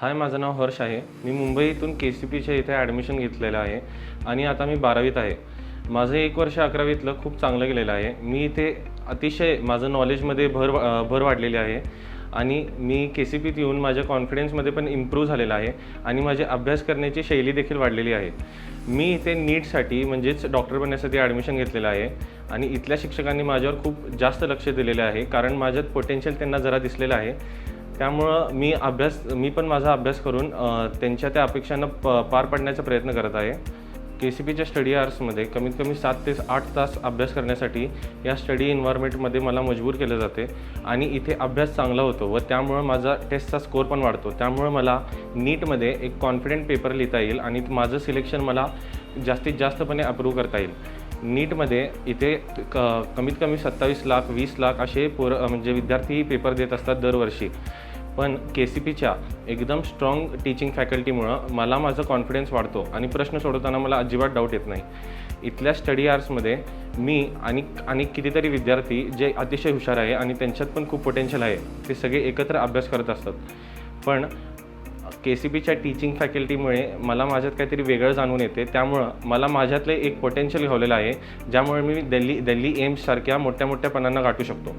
हाय माझं नाव हर्ष आहे. मी मुंबईतून के सी पीच्या इथे ॲडमिशन घेतलेलं आहे आणि आता मी बारावीत आहे. माझं एक वर्ष अकरावीतलं खूप चांगलं गेलेलं आहे. मी इथे अतिशय माझं नॉलेजमध्ये भर भर वाढलेली आहे आणि मी के सी पीत येऊन माझ्या कॉन्फिडन्समध्ये पण इम्प्रूव्ह झालेला आहे आणि माझी अभ्यास करण्याची शैली देखील वाढलेली आहे. मी इथे नीटसाठी म्हणजेच डॉक्टर बनण्यासाठी ॲडमिशन घेतलेलं आहे आणि इथल्या शिक्षकांनी माझ्यावर खूप जास्त लक्ष दिलेलं आहे कारण माझ्यात पोटेन्शियल त्यांना जरा दिसलेलं आहे. त्यामुळं मी अभ्यास मी पण माझा अभ्यास करून त्यांच्या त्या अपेक्षांना प पार पाडण्याचा प्रयत्न करत आहे. के सी पीच्या स्टडी आर्समध्ये कमीत कमी सात ते आठ तास अभ्यास करण्यासाठी या स्टडी इन्व्हायरमेंटमध्ये मला मजबूर केलं जाते आणि इथे अभ्यास चांगला होतो व त्यामुळं माझा टेस्टचा स्कोअर पण वाढतो. त्यामुळं मला नीटमध्ये एक कॉन्फिडंट पेपर लिहिता येईल आणि माझं सिलेक्शन मला जास्तीत जास्तपणे अप्रूव्ह करता येईल. नीटमध्ये इथे क कमीत कमी सत्तावीस लाख वीस लाख असे पोर म्हणजे विद्यार्थी पेपर देत असतात दरवर्षी. पण के सी पीच्या एकदम स्ट्रॉंग टीचिंग फॅकल्टीमुळं मला माझा कॉन्फिडन्स वाढतो. आणि प्रश्न सोडवताना मला अजिबात डाऊट येत नाही. इथल्या स्टडी आर्ट्समध्ये मी आणि आणि कितीतरी विद्यार्थी जे अतिशय हुशार आहे आणि त्यांच्यात पण खूप पोटेन्शियल आहे ते सगळे एकत्र अभ्यास करत असतात. पण के सी बीच्या टीचिंग फॅकल्टीमुळे मला माझ्यात काहीतरी वेगळं जाणून येते. त्यामुळं मला माझ्यातलं एक पोटेन्शियल घावलेलं आहे ज्यामुळे मी दिल्ली दिल्ली एम्ससारख्या मोठ्या मोठ्या पणांना गाठू शकतो.